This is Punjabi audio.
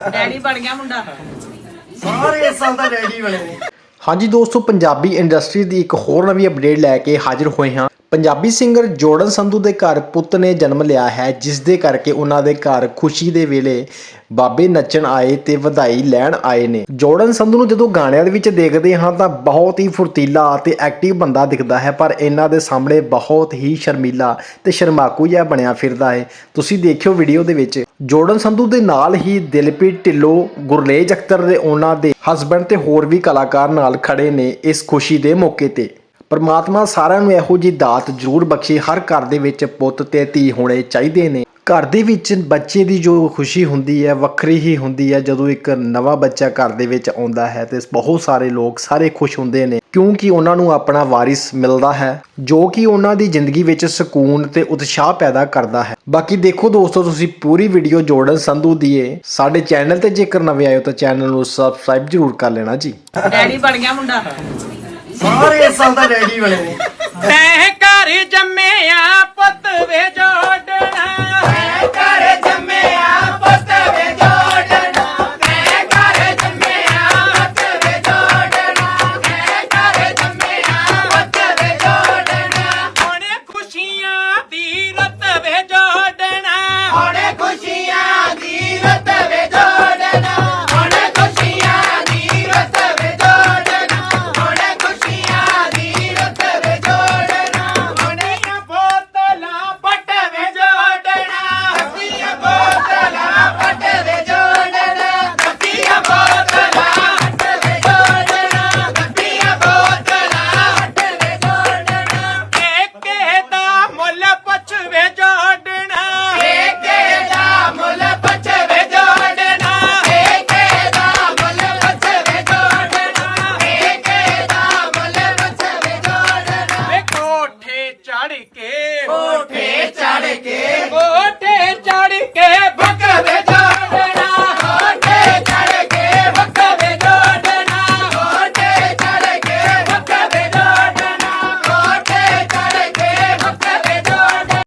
ਡੈਡੀ ਬਣ ਗਿਆ ਮੁੰਡਾ। ਸਾਰੇ ਇਸ ਸਾਲ ਦਾ ਰੈਡੀ ਬਣੇ ਨੇ। ਹਾਂਜੀ ਦੋਸਤੋ ਪੰਜਾਬੀ ਇੰਡਸਟਰੀ ਦੀ ਇੱਕ ਹੋਰ ਨਵੀਂ ਅਪਡੇਟ ਲੈ ਕੇ ਹਾਜ਼ਰ ਹੋਏ ਹਾਂ। ਪੰਜਾਬੀ ਸਿੰਗਰ ਜੋੜਨ ਸੰਧੂ ਦੇ ਘਰ ਪੁੱਤ ਨੇ ਜਨਮ ਲਿਆ ਹੈ ਜਿਸ ਦੇ ਕਰਕੇ ਉਹਨਾਂ ਦੇ ਘਰ ਖੁਸ਼ੀ ਦੇ ਵੇਲੇ ਬਾਬੇ ਨੱਚਣ ਆਏ ਤੇ ਵਧਾਈ ਲੈਣ ਆਏ ਨੇ। ਜੋੜਨ ਸੰਧੂ ਨੂੰ ਜਦੋਂ ਗਾਣਿਆਂ ਦੇ ਵਿੱਚ ਦੇਖਦੇ ਹਾਂ ਤਾਂ ਬਹੁਤ ਹੀ ਫੁਰਤੀਲਾ ਤੇ ਐਕਟਿਵ ਬੰਦਾ ਦਿਖਦਾ ਹੈ, ਪਰ ਇਹਨਾਂ ਦੇ ਸਾਹਮਣੇ ਬਹੁਤ ਹੀ ਸ਼ਰਮੀਲਾ ਤੇ ਸ਼ਰਮਾਕੂ ਜਿਹਾ ਬਣਿਆ ਫਿਰਦਾ ਹੈ। ਤੁਸੀਂ ਦੇਖਿਓ ਵੀਡੀਓ ਦੇ ਵਿੱਚ। ਜੋੜਨ ਸੰਧੂ ਦੇ ਨਾਲ ਹੀ ਦਿਲਪ੍ਰੀਤ ਢਿੱਲੋਂ, ਗੁਰਲੇਜ ਅਖਤਰ ਦੇ ਉਹਨਾਂ ਦੇ ਹਸਬੰਡ ਤੇ ਹੋਰ ਵੀ ਕਲਾਕਾਰ ਨਾਲ ਖੜੇ ਨੇ ਇਸ ਖੁਸ਼ੀ ਦੇ ਮੌਕੇ ਤੇ। ਪਰਮਾਤਮਾ ਸਾਰਿਆਂ ਨੂੰ ਇਹੋ ਜੀ ਦਾਤ ਜ਼ਰੂਰ ਬਖਸ਼ੇ, ਹਰ ਘਰ ਦੇ ਵਿੱਚ ਪੁੱਤ ਤੇ ਧੀ ਹੋਣੇ ਚਾਹੀਦੇ ਨੇ। ਘਰ ਦੇ ਵਿੱਚ ਬੱਚੇ ਦੀ ਜੋ ਖੁਸ਼ੀ ਹੁੰਦੀ ਹੈ, ਵੱਖਰੀ ਹੀ ਹੁੰਦੀ ਹੈ, ਜਦੋਂ ਇੱਕ ਨਵਾਂ ਬੱਚਾ ਘਰ ਦੇ ਵਿੱਚ ਆਉਂਦਾ ਹੈ, ਤੇ ਬਹੁਤ ਸਾਰੇ ਲੋਕ ਸਾਰੇ ਖੁਸ਼ ਹੁੰਦੇ ਨੇ, ਕਿਉਂਕਿ ਉਹਨਾਂ ਨੂੰ ਆਪਣਾ ਵਾਰਿਸ ਮਿਲਦਾ ਹੈ, ਜੋ ਕਿ ਉਹਨਾਂ ਦੀ ਜ਼ਿੰਦਗੀ ਵਿੱਚ ਸਕੂਨ ਤੇ ਉਤਸ਼ਾਹ ਪੈਦਾ ਕਰਦਾ ਹੈ। ਬਾਕੀ ਦੇਖੋ ਦੋਸਤੋ, ਤੁਸੀਂ ਪੂਰੀ ਵੀਡੀਓ ਜੋੜਨ ਸੰਧੂ ਦੀਏ ਸਾਡੇ ਚੈਨਲ ਤੇ ਜੇਕਰ ਨਵੇਂ ਆਏ ਹੋ ਤਾਂ ਚੈਨਲ ਨੂੰ ਸਬਸਕ੍ਰਾਈਬ ਜ਼ਰੂਰ ਕਰ ਲੈਣਾ ਜੀ। ਡੈਡੀ ਬਣ ਗਿਆ ਮੁੰਡਾ। ਸਾਰੇ ਇਸ ਸਾਲ ਦਾ ਰੈਡੀ ਬਣੇ ਨੇ। ਤੈਂ ਘਰ ਜੋੜਨਾ ਏਕੇ ਦਾ